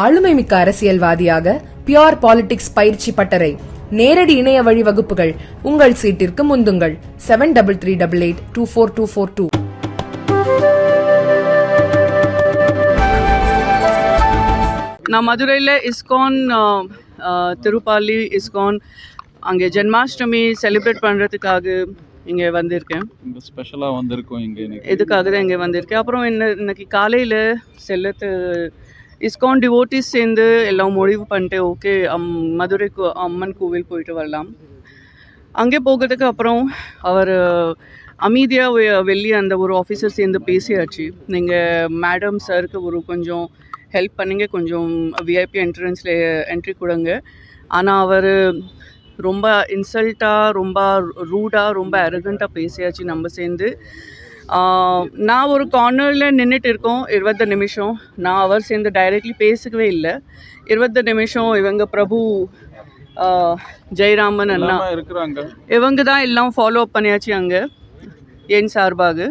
ஆளுமை மிக்க அரசியல்வாதியாக பியோர் பாலிடிக்ஸ் பயிற்சி பட்டறை நேரடி இணைய வழி வகுப்புகள் உங்கள் சீட்டிற்கு முந்துங்கள். Seven double three double eight two four two four two நான் மதுரையில் இஸ்கான் திருப்பாலி இஸ்கான் அங்கே ஜென்மாஷ்டமி செலிப்ரேட் பண்ணுறதுக்காக இங்கே வந்திருக்கேன். இங்கே ஸ்பெஷலாக வந்திருக்கோம் இங்கே இதுக்காக தான் இங்கே வந்திருக்கேன்? அப்புறம் என்ன இன்னைக்கு காலையில் செல்லத்து இஸ்கான் டிவோட்டிஸ் சேர்ந்து எல்லாம் முடிவு பண்ணிட்டு ஓகே அம் மதுரை கோ- அம்மன் கோவில் போயிட்டு வரலாம். அங்கே போகிறதுக்கு அப்புறம் அவர் அமைதியாக வெளியே அந்த ஒரு ஆஃபீஸர் சேர்ந்து பேசியாச்சு. நீங்கள் மேடம் சருக்கு ஒரு கொஞ்சம் ஹெல்ப் பண்ணுங்க கொஞ்சம் விஐபி என்ட்ரன்ஸில் என்ட்ரி கொடுங்க. ஆனால் அவர் ரொம்ப இன்சல்ட்டாக ரொம்ப ரூடாக ரொம்ப அரகண்ட்டாக பேசியாச்சு நம்ம சேர்ந்து. நான் ஒரு கார்னரில் நின்றுட்டு இருக்கோம் இருபது நிமிஷம். நான் அவர் சேர்ந்து டைரெக்ட்லி பேசவே இல்லை. இருபது நிமிஷம் இவங்க பிரபு ஜெயராமன் அண்ணா. இருக்கிறாங்க. இவங்க தான் எல்லாம் ஃபாலோ அப் பண்ணியாச்சு அங்கே என் சார்பாக.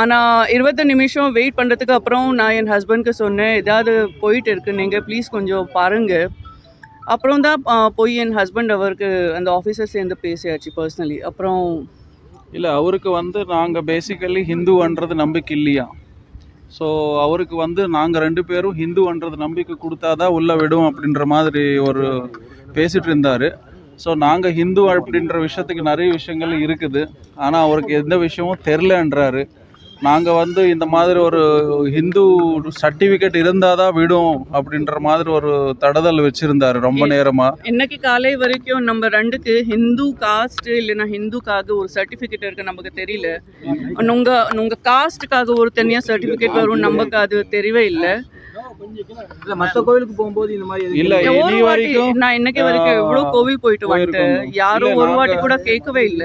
ஆனால் இருபது நிமிஷம் வெயிட் பண்ணுறதுக்கு அப்புறம் நான் என் ஹஸ்பண்ட்க்கு சொன்னேன் ஏதாவது போயிட்டு இருக்கு நீங்கள் ப்ளீஸ் கொஞ்சம் பாருங்கள் அப்புறம் தான் போய் என் ஹஸ்பண்ட் அவருக்கு அந்த ஆஃபீஸர் சேர்ந்து பேசியாச்சு பர்சனலி அப்புறம் இல்லை அவருக்கு வந்து நாங்கள் பேசிக்கலி ஹிந்துன்றது நம்பிக்கை இல்லையா? ஸோ அவருக்கு வந்து நாங்கள் ரெண்டு பேரும் ஹிந்துன்றது நம்பிக்கை கொடுத்தாதான் உள்ளே விடும் அப்படின்ற மாதிரி ஒரு பேசிகிட்டு இருந்தார். ஸோ நாங்கள் ஹிந்து அப்படின்ற விஷயத்துக்கு நிறைய விஷயங்கள் இருக்குது. ஆனால் அவருக்கு எந்த விஷயமும் தெரிலன்றாரு. நாங்கள் வந்து இந்த மாதிரி ஒரு ஹிந்து சர்டிஃபிகேட் இருந்தால் தான் விடும் அப்படின்ற மாதிரி ஒரு தடதல் வச்சுருந்தாரு ரொம்ப நேரமாக இன்னைக்கு காலை வரைக்கும் நம்ம ரெண்டுக்கு ஹிந்து காஸ்ட் இல்லைன்னா ஹிந்துக்காக ஒரு சர்டிஃபிகேட் இருக்கு நமக்கு தெரியல. உங்க உங்க காஸ்ட்டுக்காக ஒரு தனியாக சர்டிஃபிகேட் வரும் நமக்கு அது தெரியவே இல்லை. இல்ல மத்த கோவிலுக்கு போகும்போது இந்த மாதிரி இல்ல, இனி வரைக்கும், நான் இன்னைக்கு வரைக்கும் எவ்வளவு கோவில் போயிட்டு வந்துட்டேன். யாரும் ஒரு வாட்டி கூட கேட்கவே இல்ல.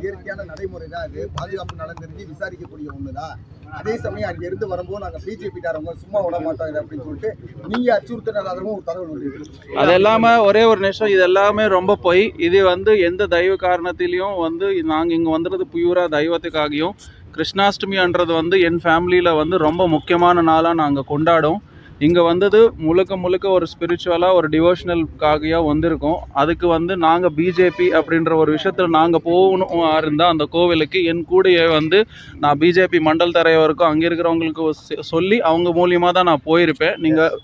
இயற்கையான நடைமுறை தான் அது. பாதுகாப்பு நலன் தெரிஞ்சு விசாரிக்கக்கூடிய ஒண்ணுதான். அதே சமயம் அங்க இருந்து வரும்போது நாங்க பிஜேபி காரவங்க சும்மா விட மாட்டோம் இது அப்படின்னு சொல்லிட்டு நீங்க அச்சுறுத்தினதாகவும் ஒரு தகவல் அது எல்லாமே ஒரே ஒரு நிமிஷம் இது எல்லாமே ரொம்ப பொய். இது வந்து எந்த தெய்வ காரணத்திலையும் வந்து நாங்கள் இங்கே வந்துறது பியூரா தெய்வத்துக்காகியும். கிருஷ்ணாஷ்டமின்றது வந்து என் ஃபேமிலியில் வந்து ரொம்ப முக்கியமான நாளாக நாங்கள் கொண்டாடும். இங்கே வந்தது முழுக்க முழுக்க ஒரு ஸ்பிரிச்சுவலாக ஒரு டிவோஷனல்காகியாக வந்திருக்கோம். அதுக்கு வந்து நாங்கள் பிஜேபி அப்படின்ற ஒரு விஷயத்தில் நாங்கள் போகணும் இருந்தால் அந்த கோவிலுக்கு என் கூடயே வந்து நான் பிஜேபி மண்டல் தலைவருக்கும் அங்கே இருக்கிறவங்களுக்கு சொல்லி அவங்க மூலியமாக தான் நான் போயிருப்பேன். நீங்கள்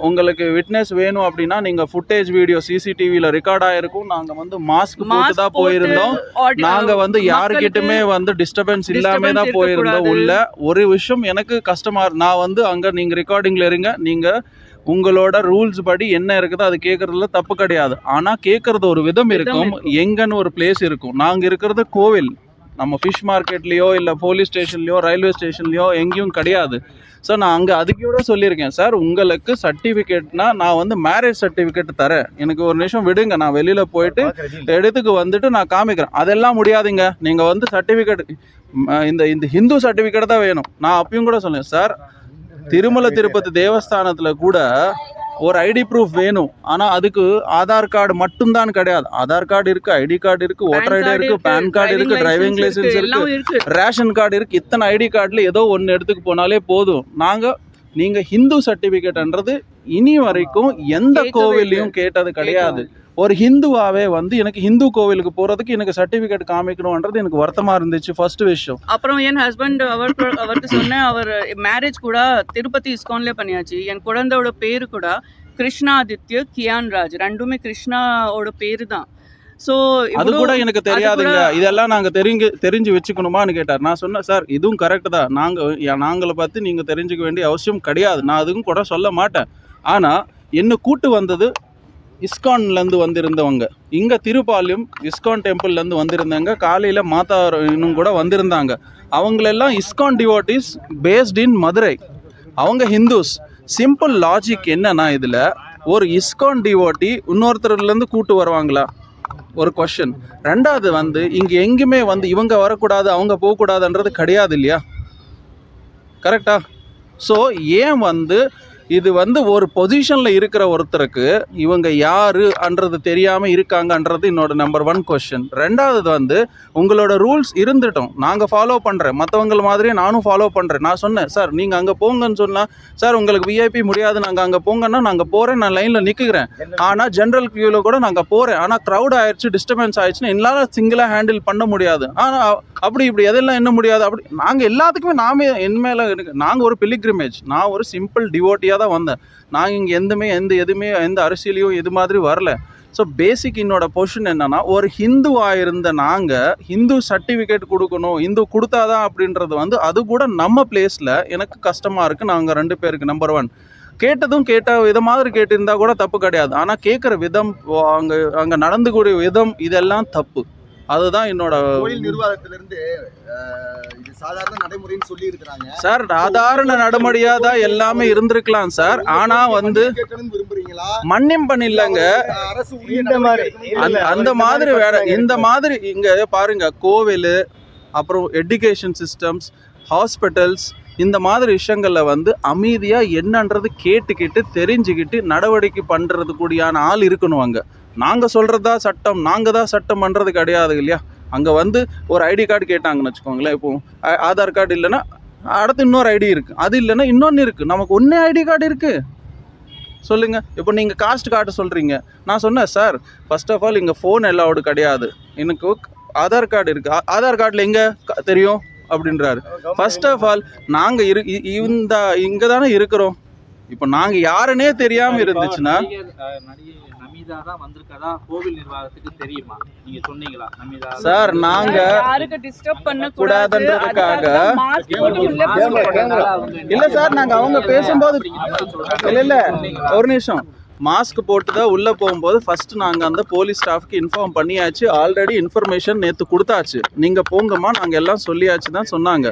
உங்களுக்கு விட்னஸ் வேணும் அப்படின்னா நீங்கள் ஃபுட்டேஜ் வீடியோ சிசிடிவியில் ரெக்கார்ட் ஆகிருக்கும் நாங்கள் வந்து மாஸ்க் போட்டு தான் போயிருந்தோம் நாங்கள் வந்து யாருக்கிட்டுமே வந்து டிஸ்டர்பன்ஸ் இல்லாம disturbance தான் போயிருந்தோம். உள்ள. ஒரு விஷயம் எனக்கு கஷ்டமா இரு- நான் வந்து அங்கே நீங்கள் ரெக்கார்டிங்கில் இருங்க. நீங்கள் உங்களோட ரூல்ஸ் படி என்ன இருக்குதோ அது கேட்கறதுல தப்பு கிடையாது. ஆனால் கேட்கறது ஒரு விதம் இருக்கும். எங்கன்னு ஒரு பிளேஸ் இருக்கும். நாங்கள் இருக்கிறது கோவில். நம்ம ஃபிஷ் மார்க்கெட்லேயோ இல்லை போலீஸ் ஸ்டேஷன்லையோ ரயில்வே ஸ்டேஷன்லையோ எங்கேயும் கிடையாது. ஸோ நான் அங்கே அதுக்கு கூட சொல்லியிருக்கேன் சார் உங்களுக்கு சர்டிஃபிகேட்னா நான் வந்து மேரேஜ் சர்டிஃபிகேட் தரேன். எனக்கு ஒரு நிமிஷம் விடுங்க நான் வெளியில் போயிட்டு இடத்துக்கு வந்துட்டு நான் காமிக்கிறேன். அதெல்லாம் முடியாதுங்க. நீங்கள் வந்து சர்டிஃபிகேட் இந்த இந்த ஹிந்து சர்டிஃபிகேட் தான் வேணும். நான் அப்பயும் கூட சொன்னேன் சார் திருமல திருப்பதி தேவஸ்தானத்தில் கூட ஒரு ஐடி ப்ரூஃப் வேணும். ஆனால் அதுக்கு ஆதார் கார்டு மட்டும்தான் கிடையாது. ஆதார் கார்டு இருக்கு ஐடி கார்டு இருக்கு ஓட்டர் ஐடி இருக்கு பேன் கார்டு இருக்கு டிரைவிங் லைசன்ஸ் இருக்கு ரேஷன் கார்டு இருக்கு. இத்தனை ஐடி கார்டில் ஏதோ ஒன்று எடுத்துக்கு போனாலே போதும். நாங்கள் நீங்கள் ஹிந்து சர்டிஃபிகேட்ன்றது இனி வரைக்கும் எந்த கேட்கவே கோவில்லையும் கேட்டது கிடையாது. ஒரு ஹிந்துவாவே வந்து எனக்கு ஹிந்து கோவிலுக்கு போகிறதுக்கு எனக்கு சர்டிஃபிகேட் காமிக்கணுன்றது எனக்கு வருத்தமாக இருந்துச்சு ஃபர்ஸ்ட் விஷயம். அப்புறம் என் ஹஸ்பண்ட் அவர் அவருக்கு சொன்னேன் அவர் மேரேஜ் கூட திருப்பதி இஸ்கான்ல பண்ணியாச்சு. என் குழந்தையோட பேரு கூட கிருஷ்ணாதித்ய கியான் ராஜ் ரெண்டுமே கிருஷ்ணாவோட பேரு தான் ஸோ அது கூட எனக்கு தெரியாதுங்க. இதெல்லாம் நாங்க தெரிஞ்சு தெரிஞ்சு வச்சுக்கணுமான்னு கேட்டார். நான் சொன்னேன் சார் இதுவும் கரெக்ட் தான். நாங்க யா- நாங்களை பத்தி நீங்க தெரிஞ்சுக்க வேண்டிய அவசியம் கிடையாது. நான் அதுவும் கூட சொல்ல மாட்டேன். ஆனா என்ன கூட்டு வந்தது? இஸ்கான்ல இருந்து வந்திருந்தவங்க. இங்க திருப்பாளையம் இஸ்கான் டெம்பிள்ல இருந்து வந்திருந்தாங்க காலையில மாதா இன்னும் கூட வந்திருந்தாங்க. அவங்களெல்லாம் ISKCON devotees based in Madurai. அவங்க ஹிந்துஸ். சிம்பிள் லாஜிக் என்னன்னா இதுல ஒரு இஸ்கான் டிவோட்டி இன்னொருத்தர்ல இருந்து கூட்டு வருவாங்களா? ஒரு கொஷின் ரெண்டாவது வந்து இங்க எங்கேயுமே வந்து இவங்க வரக்கூடாது அவங்க போகக்கூடாதுன்றது கிடையாது இல்லையா? கரெக்டா ஸோ ஏன் வந்து இது வந்து ஒரு பொசிஷனில் இருக்கிற ஒருத்தருக்கு இவங்க யாருன்றது தெரியாமல் இருக்காங்கன்றது என்னோட நம்பர் ஒன் கொஷின் ரெண்டாவது வந்து உங்களோட ரூல்ஸ் இருந்துட்டோம். நாங்கள் ஃபாலோ பண்ணுறேன் மற்றவங்கள மாதிரியே நானும் ஃபாலோ பண்ணுறேன் நான் சொன்னேன் சார் நீங்கள் அங்கே போங்கன்னு சொன்னால் சார் உங்களுக்கு விஐபி முடியாது. நாங்கள் அங்கே போங்கன்னா நாங்கள் போகிறேன் நான் லைனில் நிற்கிறேன் ஆனால் ஜென்ரல் க்யூவில் கூட நாங்கள் போகிறேன் ஆனால் க்ரௌட் ஆயிடுச்சு டிஸ்டர்பன்ஸ் ஆயிடுச்சுன்னா என்னால் சிங்கிளாக ஹேண்டில் பண்ண முடியாது. ஆனால் அப்படி இப்படி எதெல்லாம் என்ன முடியாது. அப்படி நாங்கள் எல்லாத்துக்குமே நாமே என் மேலே எனக்கு நாங்கள் ஒரு பிலிக்ரிமேஜ் நான் ஒரு சிம்பிள் டிவோட்டியாக தான் வந்தேன். நாங்கள் இங்கே எந்தமே எந்த எதுவுமே எந்த அரசியலையும் இது மாதிரி வரல. ஸோ பேசிக் என்னோட பொசிஷன் என்னன்னா ஒரு ஹிந்துவாக இருந்த நாங்கள் ஹிந்து சர்டிஃபிகேட் கொடுக்கணும் இந்து கொடுத்தாதான் அப்படின்றது வந்து அது கூட நம்ம பிளேஸில் எனக்கு கஷ்டமாக இருக்குது நாங்கள் ரெண்டு பேருக்கு நம்பர் ஒன் கேட்டதும் கேட்ட வித மாதிரி கேட்டிருந்தா கூட தப்பு கிடையாது. ஆனால் கேட்குற விதம் அங்கே அங்கே நடந்துக்கூடிய விதம் இதெல்லாம் தப்பு. அதுதான் என்னோட கோயில் நிர்வாகத்திலிருந்து இது சாதாரண நடைமுறைன்னு சொல்லி இருக்கிறாங்க சார் சாதாரண நடைமுறையாக தான் எல்லாமே இருந்திருக்கலாம் சார். ஆனால் வந்து எடுக்கணும்னு அந்த அந்த மாதிரி வேற இந்த மாதிரி இங்க பாருங்க கோவில் அப்புறம் எஜுகேஷன் சிஸ்டம்ஸ் ஹாஸ்பிட்டல்ஸ் இந்த மாதிரி விஷயங்களில் வந்து அமைதியாக என்னன்றது கேட்டுக்கிட்டு தெரிஞ்சுக்கிட்டு நடவடிக்கை பண்ணுறது கூடியான ஆள் இருக்கணும் அங்கே. நாங்கள் சொல்கிறதா சட்டம் நாங்கள் தான் சட்டம் பண்ணுறது கிடையாது இல்லையா? அங்கே வந்து ஒரு ஐடி கார்டு கேட்டாங்கன்னு வச்சுக்கோங்களேன். இப்போ ஆதார் கார்டு இல்லைன்னா அடுத்து இன்னொரு ஐடி இருக்குது அது இல்லைன்னா இன்னொன்று இருக்குது நமக்கு ஒன்றே ஐடி கார்டு இருக்குது சொல்லுங்க. இப்போ நீங்கள் காஸ்ட் கார்டு சொல்கிறீங்க நான் சொன்னேன் சார் ஃபர்ஸ்ட் ஆஃப் ஆல் இங்கே ஃபோன் எல்லாவோடு கிடையாது. எனக்கு ஆதார் கார்டு இருக்குது ஆ- ஆதார் கார்டில் எங்கே தெரியும்? அப்படின்றாரு. ஃபர்ஸ்ட் ஆஃப் ஆல் நாங்கள் இரு இந்த இங்கே தானே இருக்கிறோம். இப்போ நாங்கள் யாருன்னே தெரியாமல் இருந்துச்சுன்னா? நமிதா தான் வந்திருக்கதா? கோவில் நிர்வாகத்துக்கு தெரியுமா? நீங்க சொன்னீங்களா நமிதா? சார் நாங்க யாருக்கு டிஸ்டர்ப் பண்ண கூடாதுன்றதுக்காக. இல்லை சார் நாங்கள் அவங்க பேசும்போது இல்லை இல்லை. ஒரு நிமிஷம். மாஸ்க் போட்டு தான் உள்ளே போகும்போது ஃபஸ்ட்டு நாங்கள் அந்த போலீஸ் ஸ்டாஃப்க்கு இன்ஃபார்ம் பண்ணியாச்சு. ஆல்ரெடி இன்ஃபர்மேஷன் நேற்று கொடுத்தாச்சு. நீங்கள் போங்கம்மா நாங்கள் எல்லாம் சொல்லியாச்சு தான் சொன்னாங்க.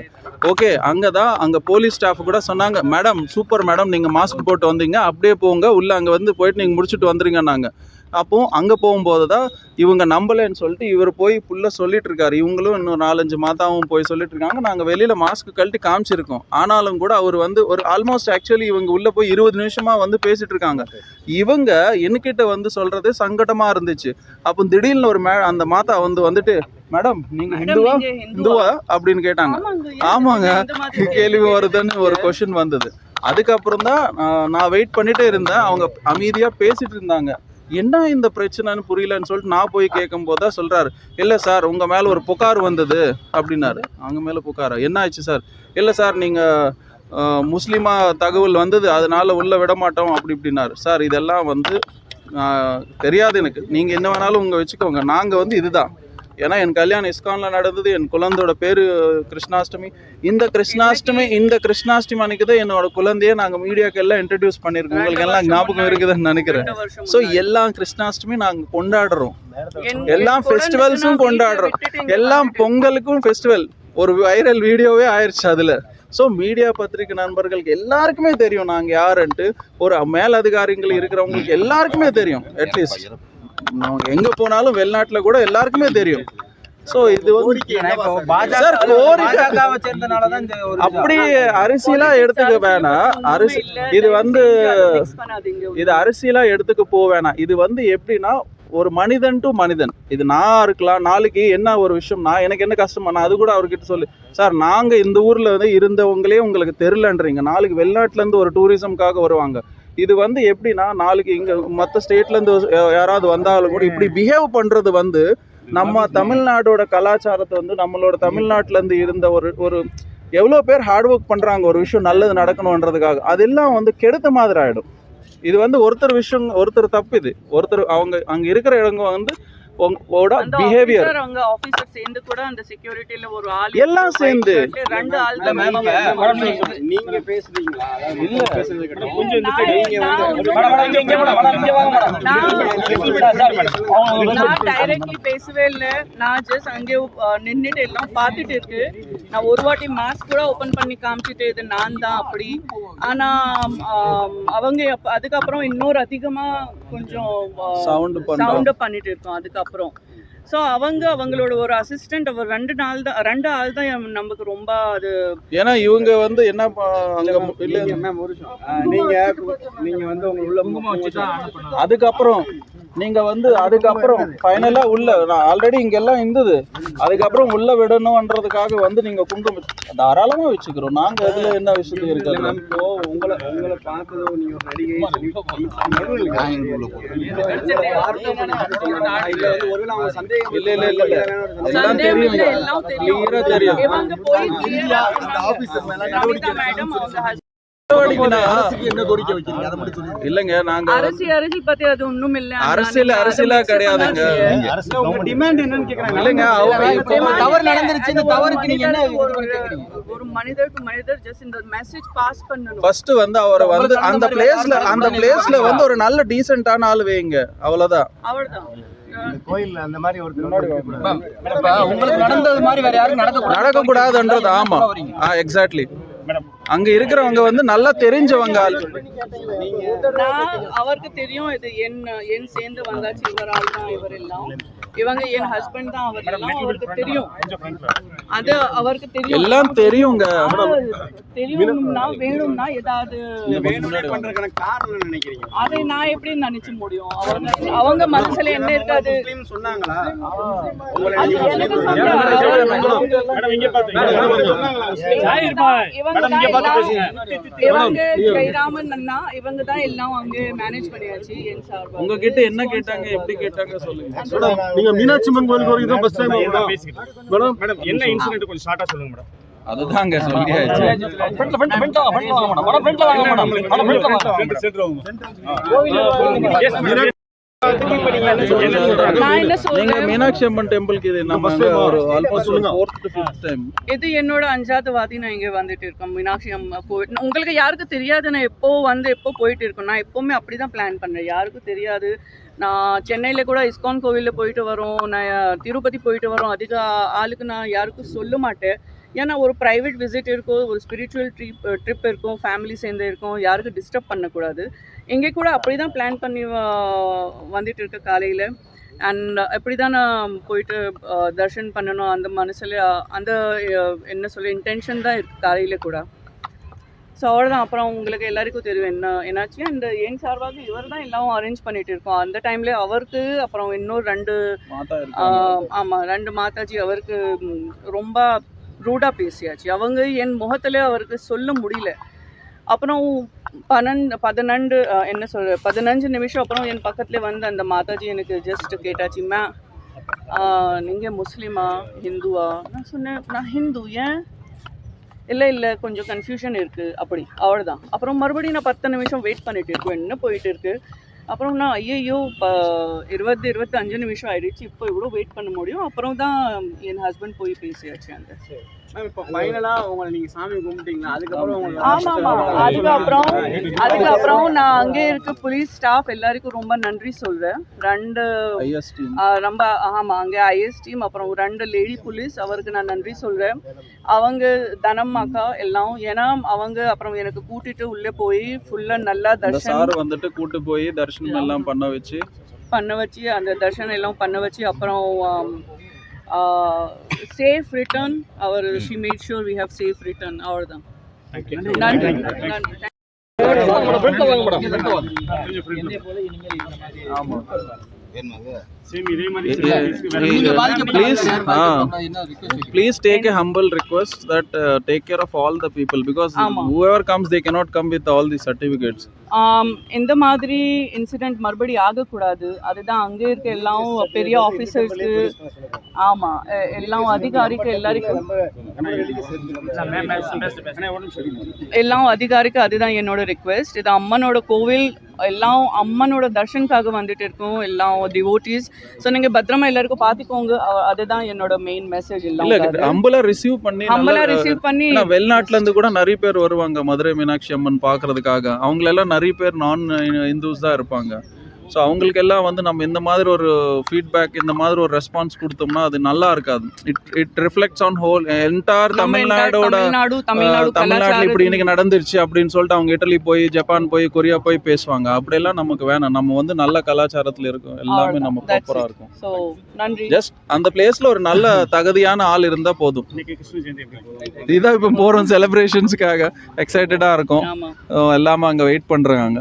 ஓகே அங்கே தான் அங்கே போலீஸ் ஸ்டாஃப் கூட சொன்னாங்க மேடம் சூப்பர் மேடம் நீங்கள் மாஸ்க் போட்டு வந்தீங்க. அப்படியே போங்க. உள்ளே அங்கே வந்து போயிட்டு நீங்கள் முடிச்சுட்டு வந்துருங்க நாங்கள் அப்போ அங்கே போகும்போது தான் இவங்க நம்பலைன்னு சொல்லிட்டு இவர் போய் புள்ள சொல்லிட்டு இருக்காரு இவங்களும் இன்னும் நாலஞ்சு மாதாவும் போய் சொல்லிட்டு இருக்காங்க நாங்கள் வெளியில் மாஸ்க் கழட்டி காமிச்சிருக்கோம். ஆனாலும் கூட அவர் வந்து ஒரு ஆல்மோஸ்ட் ஆக்சுவலி இவங்க உள்ளே போய் இருபது நிமிஷமா வந்து பேசிட்டு இருக்காங்க இவங்க என்கிட்ட வந்து சொல்றது சங்கடமா இருந்துச்சு. அப்போ திடீர்னு ஒரு மே அந்த மாதா வந்து வந்துட்டு மேடம் நீங்க ஹிந்துவா? ஹிந்துவா? ஹிந்துவா? அப்படின்னு கேட்டாங்க. ஆமாங்க, கேள்வி வருதுன்னு ஒரு கொஷின் வந்தது. அதுக்கப்புறம் தான் நான் வெயிட் பண்ணிட்டே இருந்தேன். அவங்க அமைதியா பேசிட்டு இருந்தாங்க. என்ன இந்த பிரச்சனைன்னு புரியலன்னு சொல்லிட்டு நான் போய் கேட்கும் போது தான் சொல்றாரு. இல்லை சார் உங்கள் மேலே ஒரு புகார் வந்தது அப்படின்னாரு. அவங்க மேலே புகாரா? என்ன ஆச்சு சார்? இல்லை சார் நீங்கள் முஸ்லீமாக தகவல் வந்தது அதனால் உள்ளே விட மாட்டோம் அப்படி இப்படின்னாரு. சார் இதெல்லாம் வந்து தெரியாது எனக்கு. நீங்கள் என்ன வேணாலும் உங்கள் வச்சுக்கோங்க. நாங்கள் வந்து இதுதான். ஏன்னா என் கல்யாணம் இஸ்கான்ல நடந்தது என் குழந்தையோட பேரு கிருஷ்ணாஷ்டமி. இந்த கிருஷ்ணாஷ்டமி இந்த கிருஷ்ணாஷ்டமி அன்னைக்கு தான் என்னோட குழந்தைய நாங்க மீடியாக்கு எல்லாம் இன்ட்ரடியூஸ் பண்ணிருக்கோம் உங்களுக்கு எல்லாம் ஞாபகம் இருக்குதுன்னு நினைக்கிறேன். ஸோ. எல்லா கிருஷ்ணாஷ்டமி நாங்க கொண்டாடுறோம். எல்லா நான் கொண்டாடுறோம். எல்லாம். பொங்கலுக்கும் ஃபெஸ்டிவல் ஒரு வைரல் வீடியோவே ஆயிடுச்சு அதுல. ஸோ மீடியா பத்திரிகை நண்பர்களுக்கு எல்லாருக்குமே தெரியும். நாங்க யாருன்ட்டு. ஒரு மேலதிகாரிகள் இருக்கிறவங்களுக்கு எல்லாருக்குமே தெரியும் அட்லீஸ்ட் எங்க போனாலும் வெளிநாட்டுல கூட எல்லாருக்குமே தெரியும். ஸோ இது வந்து அப்படி அரசியலா எடுத்துக்க வேணாம். அரிசி. இது வந்து. இது அரசியலா எடுத்துக்க போக வேணாம். இது வந்து எப்படின்னா ஒரு மனிதன் டு மனிதன். இது நான் இருக்கலாம் நாளைக்கு என்ன ஒரு விஷயம் நான் எனக்கு என்ன கஷ்டமா நான் அது கூட அவர்கிட்ட சொல்லு. சார் நாங்க இந்த ஊர்ல வந்து இருந்தவங்களே உங்களுக்கு தெரிலன்றீங்க நாளைக்கு வெளிநாட்டுல இருந்து ஒரு டூரிசம்காக வருவாங்க. இது வந்து எப்படின்னா நாளைக்கு இங்க மற்ற ஸ்டேட்ல இருந்து யா- யாராவது வந்தாலும் கூட இப்படி பிஹேவ் பண்றது வந்து நம்ம தமிழ்நாடோட கலாச்சாரத்தை வந்து நம்மளோட தமிழ்நாட்டுல இருந்து இருந்த ஒரு ஒரு எவ்வளோ பேர் ஹார்ட் ஒர்க் பண்றாங்க ஒரு விஷயம் நல்லது நடக்கணுன்றதுக்காக அதெல்லாம் வந்து கெடுத்த மாதிரி ஆயிடும். இது வந்து ஒருத்தர் விஷயம் ஒருத்தர் தப்பு இது. ஒருத்தர் அவங்க அங்க இருக்கிற இடங்க வந்து உங்களோட பிஹேவியர் அவங்க சேர்ந்து கூட அந்த securityல ஒரு ஆள் எல்லாம் சேர்ந்து. ரெண்டு ஆள். நீங்க பேசுறீங்களா இல்ல. பேசுறது. கொஞ்சம் இந்த நீங்க நான் வந்து ஒண்ணும் மேடம், மேடம், இங்க, இங்க மேடம், மேடம், இங்க வாங்க மேடம். நான் நான் டைரக்ட்லி பேசவே இல்ல நான் ஜஸ்ட் அங்கே நின்னுட்டு எல்லாம் பார்த்துட்டு இருக்கு நான் ஒரு வாட்டி மாஸ்க் கூட ஓபன் பண்ணி காமிச்சிட்டு இது நான் தான் அப்படி ஆனா அவங்க அதுக்கப்புறம் இன்னொரு அதிகமா கொஞ்சம் பண்றோம். சவுண்ட் பண்ணிட்டு இருக்கோம் அதுக்கப்புறம் ஸோ அவங்க அவங்களோட ஒரு அசிஸ்டன்ட் அவர் ரெண்டு நாள் தான் ரெண்டு ஆள் தான் நமக்கு ரொம்ப அது ஏன்னா இவங்க வந்து என்ன அங்க இல்ல நீங்க மேம் ஒரு நீங்க நீங்க வந்து உங்க உள்ள அதுக்கப்புறம் நீங்க வந்து அதுக்கப்புறம் ஃபைனலா உள்ள நான் ஆல்ரெடி இங்க எல்லாம் இருந்தது. அதுக்கப்புறம் உள்ள விடணும்ன்றதுக்காக வந்து நீங்க குங்குமம் தாராளமா வச்சுக்கிறோம். நாங்க அதுல என்ன விஷயம் இருக்காது. உங்களை உங்களை பார்த்தது நீங்க ஒரு நடிகை இல்ல வந்து ஒருவேளை அவங்க சந்தேகம் இல்ல, இல்ல. எல்லாம் தெரியும் தெரியும் இல்லைங்க நாங்க அரசு அரசியல் பத்தி அது ஒண்ணும் இல்ல அரசியல் அரசியலா கிடையாதுங்க. டிமாண்ட் என்னன்னு கேக்குறாங்க. இல்லைங்க அவங்க தவறு நடந்துருச்சு இந்த தவறுக்கு நீங்க என்ன ஒரு கேக்குறீங்க ஒரு மனிதர் டு மனிதர் ஜஸ்ட் இந்த மெசேஜ் பாஸ் பண்ணணும். ஃபர்ஸ்ட் வந்து அவரை வந்து அந்த பிளேஸ்ல அந்த பிளேஸ்ல வந்து ஒரு நல்ல டீசென்ட்டான ஆள் வைங்க. அவ்வளவுதான். அவ்வளவுதான். கோயில்ல அந்த மாதிரி ஒரு உங்களுக்கு நடந்தது மாதிரி வேற யாரும் நடக்க நடக்க கூடாதுன்றது ஆமா. எக்ஸாக்ட்லி அங்க இருக்கிறவங்க வந்து நல்லா தெரிஞ்சவங்க ஆள் நான் அவருக்கு தெரியும் இது என் என் சேர்ந்து வந்தாச்சு இவரால் தான் இவர் எல்லாம் இவங்க என் ஹஸ்பண்ட் தான் அவர் எல்லாம் அவருக்கு தெரியும் அது அவருக்கு தெரியும் எல்லாம் தெரியுங்க தெரியும்னா வேணும்னா ஏதாவது காரணம் என்ன நினைக்கிறீங்க அதை நான் எப்படி நினைச்சு முடியும் அவங்க அவங்க மனசுல என்ன இருக்காது சொன்னாங்களா அது எனக்கு சொன்னாங்க. இவங்க இவங்க ஜெயராமன் அண்ணா இவங்க தான் எல்லாம் அங்க மேனேஜ் பண்ணியாச்சு என் சார்பா உங்ககிட்ட என்ன கேட்டாங்க எப்படி கேட்டாங்க சொல்லுங்க நீங்க மீனாட்சி அம்மன் கோயிலுக்கு வரீங்க ஃபர்ஸ்ட் டைம் மேடம் மேடம் என்ன இன்சிடென்ட் கொஞ்சம் ஷார்ட்டா சொல்லுங்க மேடம் அதுதாங்க சொல்லியாச்சு மீனாட்சி அம்மன் டெம்பிளுக்கு இது நம்ம ஒரு ஆல்மோஸ்ட் ஒரு ஃபோர்த் டு ஃபிஃப்த் டைம் இது என்னோட அஞ்சாவது வாதி நான் இங்கே வந்துட்டு இருக்கேன் மீனாட்சி அம்மா கோவில் உங்களுக்கு யாருக்கு தெரியாது நான் எப்போ வந்து எப்போ போயிட்டு இருக்கேன் நான் எப்போவுமே அப்படி தான் பிளான் பண்ணுறேன் யாருக்கும் தெரியாது. நான் சென்னையில் கூட இஸ்கான் கோவிலில் போயிட்டு வரோம். நான் திருப்பதி போயிட்டு வரோம். அதிக ஆளுக்கு நான் யாருக்கும் சொல்ல மாட்டேன். ஏன்னா ஒரு ப்ரைவேட் விசிட் இருக்கும் ஒரு ஸ்பிரிச்சுவல் ட்ரிப் ட்ரிப் இருக்கும் ஃபேமிலி சேர்ந்து இருக்கும். யாருக்கும் டிஸ்டர்ப் பண்ணக்கூடாது. இங்கே கூட அப்படி தான் பிளான் பண்ணி வந்துட்டு இருக்க காலையில். அண்ட் அப்படி தான் நான் போயிட்டு தர்ஷன் பண்ணணும் அந்த மனசில் அந்த என்ன சொல்ல இன்டென்ஷன் தான் இருக்குது காலையில் கூட. ஸோ அவ்வளோதான் அப்புறம் உங்களுக்கு எல்லாருக்கும் தெரியும் என்ன என்னாச்சு அண்ட் என் சார்பாக இவர் தான் எல்லாம் அரேஞ்ச் பண்ணிட்டு இருக்கோம். அந்த டைம்ல அவருக்கு அப்புறம் இன்னொரு ரெண்டு மாதா இருக்காங்க. ஆஹ் ஆமா ரெண்டு மாதாஜி அவருக்கு ரொம்ப ரூடா பேசியாச்சு. அவங்க என் முகத்துல அவருக்கு சொல்ல முடியல. அப்புறம் பன்னெண்டு பதினெண்டு என்ன சொல்ற பதினஞ்சு நிமிஷம் அப்புறம் என் பக்கத்துலேயே வந்து அந்த மாதாஜி எனக்கு ஜஸ்ட் கேட்டாச்சு மே நீங்க முஸ்லீமா ஹிந்துவா? நான் சொன்னேன் நான் ஹிந்து ஏன்? இல்லை இல்லை கொஞ்சம் கன்ஃபியூஷன் இருக்குது அப்படி அவ்வளோதான் அப்புறம் மறுபடியும் நான் பத்து நிமிஷம் வெயிட் பண்ணிட்டு இருக்கேன் என்ன போயிட்டு இருக்கு? அப்புறம் நான் ஐயையோ இப்போ இருபது இருபத்தஞ்சு நிமிஷம் ஆயிடுச்சு இப்போ இவ்வளோ வெயிட் பண்ண முடியும்? அப்புறம் தான் என் ஹஸ்பண்ட் போய் பேசியாச்சு அந்த. சரி. இப்போ ஃபைனலா உங்களை நீங்க சாமி கும்பிட்டீங்களா? அதுக்கப்புறம் அதுக்கப்புறம் அதுக்கப்புறம் நான் அங்கே இருக்க போலீஸ் ஸ்டாஃப் எல்லாருக்கும் ரொம்ப நன்றி சொல்வேன் ரெண்டு ரொம்ப ஆமாம் அங்கே ஐஎஸ் டீம் அப்புறம் ரெண்டு லேடி போலீஸ் அவருக்கு நான் நன்றி சொல்கிறேன் அவங்க தனம் அக்கா எல்லாம் ஏன்னா அவங்க அப்புறம் எனக்கு கூட்டிட்டு உள்ளே போய் ஃபுல்லாக நல்லா அந்த தர்ஷன் வந்துட்டு கூட்டு போய் தரிசனம் எல்லாம் பண்ண வச்சு பண்ண வச்சு அந்த தர்ஷன் எல்லாம் பண்ண வச்சு அப்புறம் safe return our she made sure we have safe return அவ்வளோதான் நன்றி. நன்றி. சேம் இதே மாதிரி please please take a humble request that uh, take care of all the people because ஆமா. whoever comes they cannot come with all the certificates ஆம், இந்த மாதிரி incident மறுபடி ஆகக்கூடாது அதுதான் அங்கே இருக்க எல்லாம் பெரிய ஆஃபீஸர்ஸ்க்கு ஆமாம் எல்லாம் அதிகாரிக்கு எல்லாருக்கும் எல்லாம் அதிகாரிக்கு அதுதான் என்னோட ரிக்வெஸ்ட் இது அம்மனோட கோவில் எல்லாம் அம்மனோட தர்ஷனுக்காக வந்துட்டு இருக்கோம் எல்லாம் டிவோட்டிஸ் ஸோ நீங்கள் பத்திரமா எல்லாருக்கும் பார்த்துக்கோங்க அதுதான் என்னோட மெயின் மெசேஜ் இல்ல ஹம்பலா ரிசீவ் பண்ணி நல்லா- ரிசீவ் பண்ணி வெளிநாட்டுல இருந்து கூட நிறைய பேர் வருவாங்க மதுரை மீனாட்சி அம்மன் பாக்குறதுக்காக. அவங்கள எல்லாம் நிறைய பேர் நான் இந்துஸ் தான் இருப்பாங்க. ஸோ அவங்களுக்கு எல்லாம் வந்து நம்ம இந்த மாதிரி ஒரு ஃபீட்பேக் இந்த மாதிரி ஒரு ரெஸ்பான்ஸ் கொடுத்தோம்னா அது நல்லா இருக்காது. It it reflects on whole entire தமிழ்நாடோட Tamil Nadu Tamil Nadu ah, தமிழ்நாட்டுல இப்படி இன்னைக்கு நடந்துருச்சு அப்படின்னு சொல்லிட்டு அவங்க இட்டலி போய் ஜப்பான் போய் கொரியா போய் பேசுவாங்க. அப்படியெல்லாம் நமக்கு வேணாம். நம்ம வந்து நல்ல கலாச்சாரத்துல இருக்கோம். எல்லாமே நம்ம ப்ராப்பரா இருக்கும். ஜஸ்ட் அந்த பிளேஸ்ல ஒரு நல்ல தகுதியான ஆள் இருந்தா போதும். இன்னைக்கு கிருஷ்ண ஜெயந்தி எப்படி போகுது? இதான் இப்போ போறோம் செலிப்ரேஷன்ஸ்க்காக எக்ஸைட்டடா இருக்கும். எல்லாமே அங்க வெயிட் பண்றாங்க